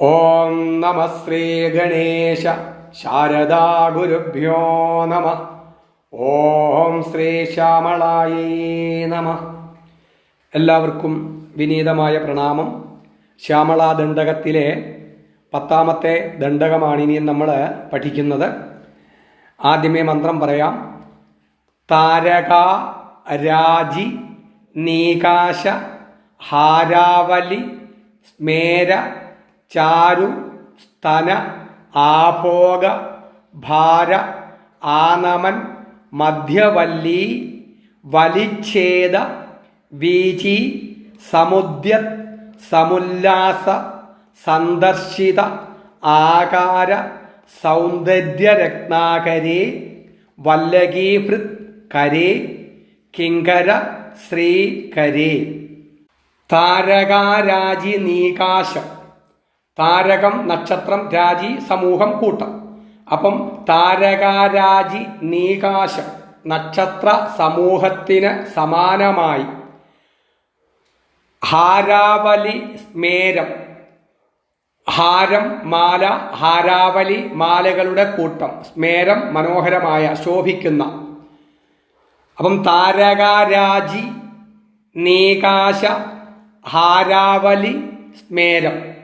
ഓം നമ ശ്രീ ഗണേശ ശാരദാ ഗുരുഭ്യോ നമ. ഓം ശ്രീ ശ്യാമളായി നമ. എല്ലാവർക്കും വിനീതമായ പ്രണാമം. ശ്യാമള ദണ്ഡകത്തിലെ പത്താമത്തെ ദണ്ഡകമാണ് ഇനി നമ്മൾ പഠിക്കുന്നത്. ആദ്യമേ മന്ത്രം പറയാം. താരക രാജി നീകാശ ഹാരാവലി സ്മേര ചാരു സ്തന ആഭോഗ ഭാര ആനമൻ മധ്യവല്ലി വലിച്ഛേദ വീചി സമുദ്യ സമുല്ലാസ സന്ദർശിത ആകാര സൗന്ദര്യരത്നാകരേ വല്ലകീഭൃത് കരേ കിങ്കര ശ്രീകരേ. താരകാരാജി നീകാശം. താരകം നക്ഷത്രം രാജി സമൂഹം കൂട്ടം. അപ്പം താരകാരാജി നീകാശം നക്ഷത്ര സമൂഹത്തിന് സമാനമായി. ഹാരാവലി സ്മേരം ഹാരം മാല ഹാരാവലി മാലകളുടെ കൂട്ടം സ്മേരം മനോഹരമായ ശോഭിക്കുന്ന. അപ്പം താരകാരാജി നീകാശ ഹാരാവലി സ്മേരം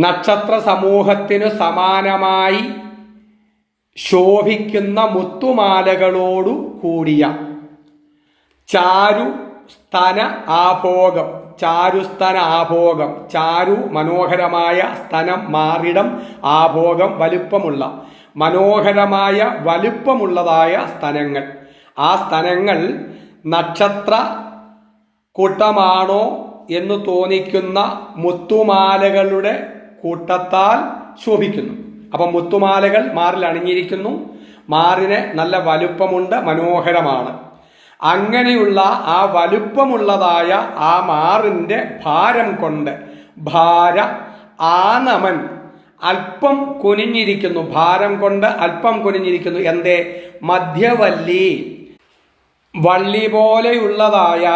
നക്ഷത്ര സമൂഹത്തിനു സമാനമായി ശോഭിക്കുന്ന മുത്തുമാലകളോടു കൂടിയ ചാരു സ്തന ആഭോഗം ചാരുസ്തന ആഭോഗം ചാരു മനോഹരമായ സ്തനം മാറിടം ആഭോഗം വലുപ്പമുള്ള മനോഹരമായ വലുപ്പമുള്ളതായ സ്തനങ്ങൾ. ആ സ്തനങ്ങൾ നക്ഷത്ര കൂട്ടമാണോ എന്ന് തോന്നിക്കുന്ന മുത്തുമാലകളുടെ കൂട്ടത്താൽ ശോഭിക്കുന്നു. അപ്പം മുത്തുമാലകൾ മാറിൽ അണിഞ്ഞിരിക്കുന്നു. മാറിന് നല്ല വലുപ്പമുണ്ട് മനോഹരമാണ്. അങ്ങനെയുള്ള ആ വലുപ്പമുള്ളതായ ആ മാറിന്റെ ഭാരം കൊണ്ട് ഭാര ആനമൻ അല്പം കുനിഞ്ഞിരിക്കുന്നു. ഭാരം കൊണ്ട് അല്പം കുനിഞ്ഞിരിക്കുന്നു. എന്തേ? മധ്യവല്ലി. വള്ളി പോലെയുള്ളതായ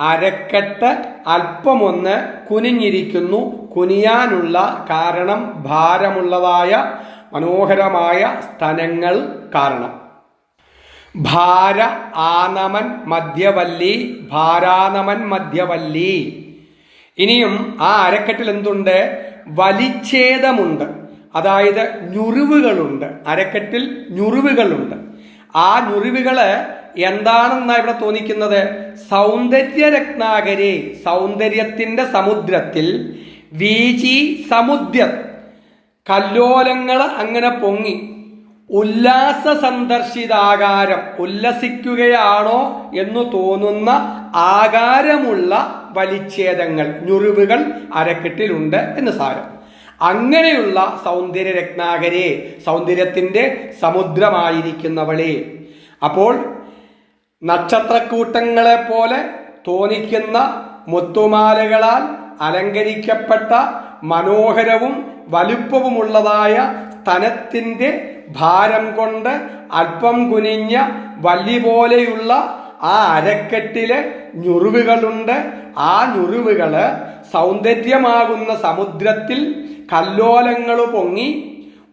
അരക്കെട്ട് അല്പമൊന്ന് കുനിഞ്ഞിരിക്കുന്നു. കുനിയാനുള്ള കാരണം ഭാരമുള്ളതായ മനോഹരമായ സ്ഥലങ്ങൾ കാരണം. ഭാര ആനമൻ മധ്യവല്ലി ഭാരാനമൻ മധ്യവല്ലി. ഇനിയും ആ അരക്കെട്ടിൽ എന്തുണ്ട്? വലിച്ഛേദമുണ്ട്. അതായത് ഞുറിവുകളുണ്ട്. അരക്കെട്ടിൽ ഞുറിവുകളുണ്ട്. ആ ഞുറിവുകൾ എന്താണെന്നാ ഇവിടെ തോന്നിക്കുന്നത്? സൗന്ദര്യ രത്നാകരി സൗന്ദര്യത്തിന്റെ സമുദ്രത്തിൽ വീചി സമുദ്ര. കല്ലോലങ്ങൾ അങ്ങനെ പൊങ്ങി. ഉല്ലാസ സന്ദർശിതാകാരം. ഉല്ലസിക്കുകയാണോ എന്ന് തോന്നുന്ന ആകാരമുള്ള വലിച്ഛേദങ്ങൾ ഞുറിവുകൾ അരക്കെട്ടിലുണ്ട് എന്ന് സാരം. അങ്ങനെയുള്ള സൗന്ദര്യ രത്നാകരെ സൗന്ദര്യത്തിന്റെ സമുദ്രമായിരിക്കുന്നവളെ. അപ്പോൾ നക്ഷത്രക്കൂട്ടങ്ങളെ പോലെ തോന്നിക്കുന്ന മുത്തുമാലകളാൽ അലങ്കരിക്കപ്പെട്ട മനോഹരവും വലുപ്പവുമുള്ളതായ സ്ഥലത്തിന്റെ ഭാരം കൊണ്ട് അല്പം കുനിഞ്ഞ വല്ലി പോലെയുള്ള ആ അരക്കെട്ടിലെ ഞുറിവുകളുണ്ട്. ആ ഞുറിവുകൾ സൗന്ദര്യമാകുന്ന സമുദ്രത്തിൽ കല്ലോലങ്ങൾ പൊങ്ങി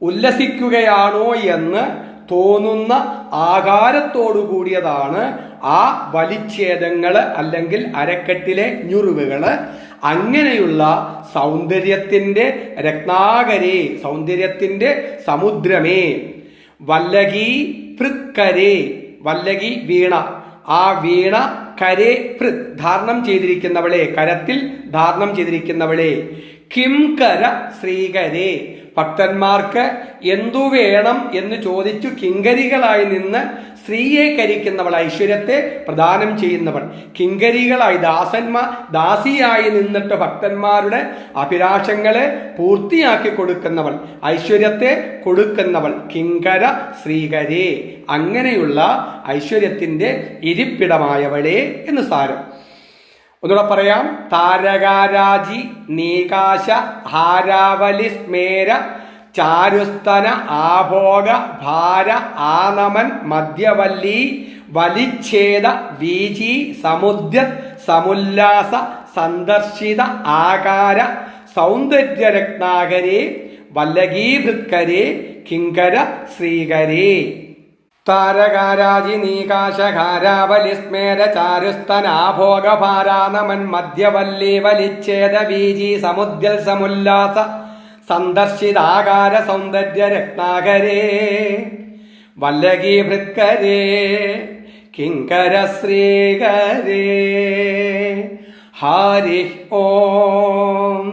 ഉല്ലസിക്കുകയാണോ എന്ന് തോന്നുന്ന ആകാരത്തോടു കൂടിയതാണ് ആ വലിച്ഛേദങ്ങൾ അല്ലെങ്കിൽ അരക്കെട്ടിലെ ഞുറിവുകൾ അങ്ങനെയുള്ള സൗന്ദര്യത്തിന്റെ രത്നാകരേ സൗന്ദര്യത്തിന്റെ സമുദ്രമേ. വല്ലകി പൃക്കരേ വല്ലകി വീണ. ആ വീണ കരേ പൃത് ധാരണം ചെയ്തിരിക്കുന്നവളെ കരത്തിൽ ധാരണം ചെയ്തിരിക്കുന്നവളെ. കിംകര ശ്രീകരേ. ഭക്തന്മാർക്ക് എന്തു വേണം എന്ന് ചോദിച്ചു കിങ്കരികളായി നിന്ന് സ്ത്രീയെ കരിക്കുന്നവൾ ഐശ്വര്യത്തെ പ്രദാനം ചെയ്യുന്നവൾ. കിങ്കരികളായി ദാസന്മാർ ദാസിയായി നിന്നിട്ട് ഭക്തന്മാരുടെ അഭിലാഷങ്ങളെ പൂർത്തിയാക്കി കൊടുക്കുന്നവൾ ഐശ്വര്യത്തെ കൊടുക്കുന്നവൾ കിങ്കര ശ്രീകരേ. അങ്ങനെയുള്ള ഐശ്വര്യത്തിന്റെ ഇരിപ്പിടമായവളെ എന്ന് സാരം. ഒന്നുകൂടെ പറയാം. താരകാരാജി നീകാശ ഹാരാവലി സ്മേര ചാരുസ്തന ആഭോഗ ഭാര ആനമൻ മധ്യവല്ലി വലിച്ഛേദ വീചി സമുദ്ര സമുല്ലാസ സന്ദർശിത ആകാര സൗന്ദര്യരത്നാകരേ വല്ലകീഭൃത്കരേ കിങ്കര ശ്രീകരേ. താരകാരാജി നീകാശകാരാവലിസ്മേര ചാരുസ്തനാഭോഗഭാരാനമൻ മധ്യവല്ലി വലിച്ഛേദ വീജി സമുദ്യൽ സമുല്ലാസ സന്ദർശിതാകാര സൗന്ദര്യ രത്നാകരേ വല്ലകീഭൃത്കരേ കിങ്കര ശ്രീകരേ ഹരി ഓം.